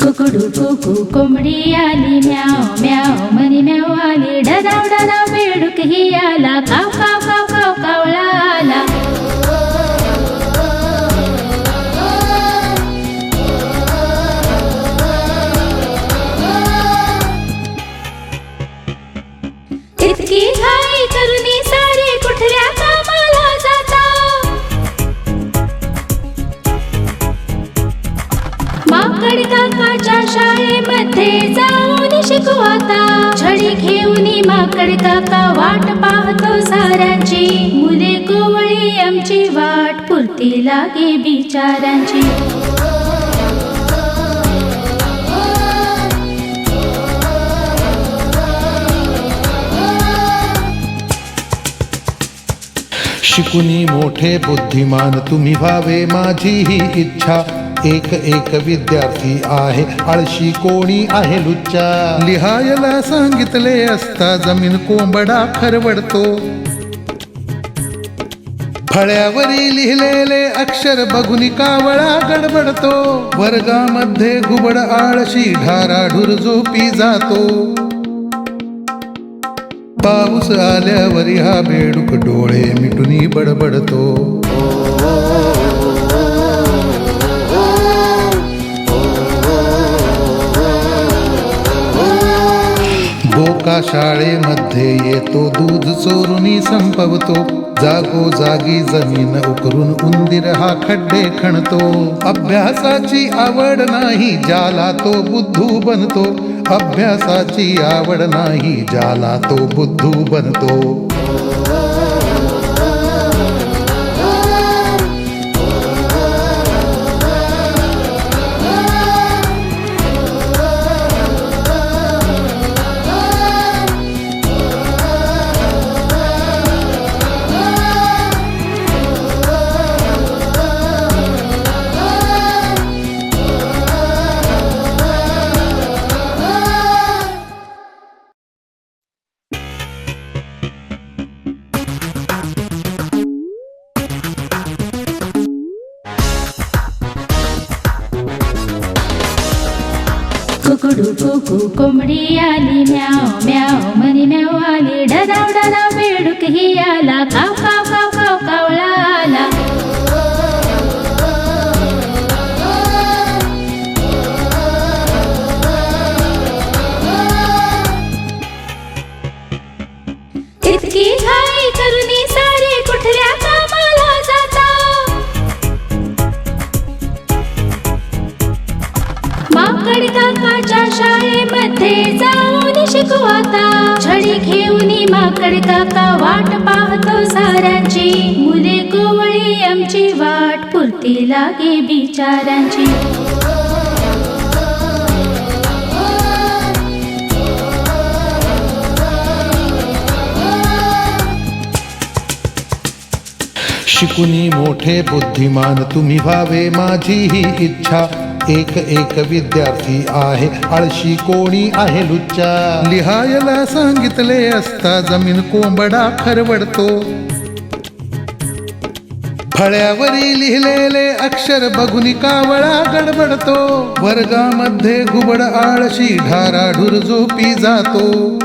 कुकुडू कुकू कोंबडी आली म्याव म्याव मनी म्याव आली डराव डराव बेडूक ही आला काव काव काव माकड काकाच्या शाळेमध्ये जाऊन शिकवता छडी घेऊन माकड काका वाट पाहतो साऱ्यांची. मुले कोवळी आमची वाट पुरती लागे बिचारांची शिकुनी मोठे बुद्धिमान तुम्ही व्हावे माझी ही इच्छा. एक एक विद्यार्थी आहे. आळशी कोणी आहे लुच्चा. लिहायला सांगितले असता जमीन कोंबडा खरवडतो. फळ्यावरी लिहिलेले अक्षर बघून कावळा गडबडतो. वर्गामध्ये घुबड आळशी ढाराढूर झोपी जातो. पाऊस आल्यावर हा बेडूक डोळे मिटून बडबडतो. का शाळेमध्ये येतो दूध चोरून संपवतो. जागो जागी जमीन उकरून उंदीर हा खड्डे खणतो. अभ्यासाची आवड नाही ज्याला तो बुद्धू बनतो. अभ्यासाची आवड नाही ज्याला तो बुद्धू बनतो. कुकडू कुकू कोंबडी आली म्याव म्याव मनी म्याव आली. डराव डराव बेडूक ही आला काव मध्ये जाऊन शिकवता छडी घेऊन माकड काका वाट पाहतो साऱ्यांची. मुले कोवळी आमची वाट पुरती लागे बिचारांची शिकुनी मोठे बुद्धिमान तुम्ही व्हावे माझी ही इच्छा. एक एक विद्यार्थी आहे. आळशी कोणी आहे लुच्चा. लिहायला सांगितले असता जमीन कोंबडा खरवडतो. फळ्यावरी लिहिलेले अक्षर बघून कावळा गडबडतो. वर्गामध्ये घुबड आळशी ढाराढूर झोपी जातो.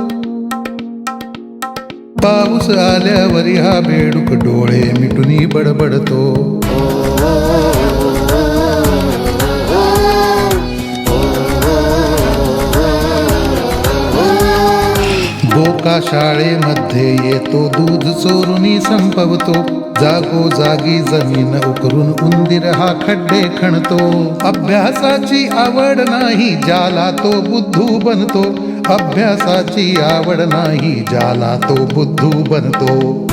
पाऊस आल्यावर हा बेडूक डोळे मिटून बडबडतो. धोका शाळेमध्ये येतो दूध चोरुनी संपवतो. जागो जागी जमीन उकरून उंदीर हा खड्डे खणतो. अभ्यासाची आवड नाही ज्याला तो बुद्धू बनतो. अभ्यासाची आवड नाही ज्याला तो बुद्धू बनतो.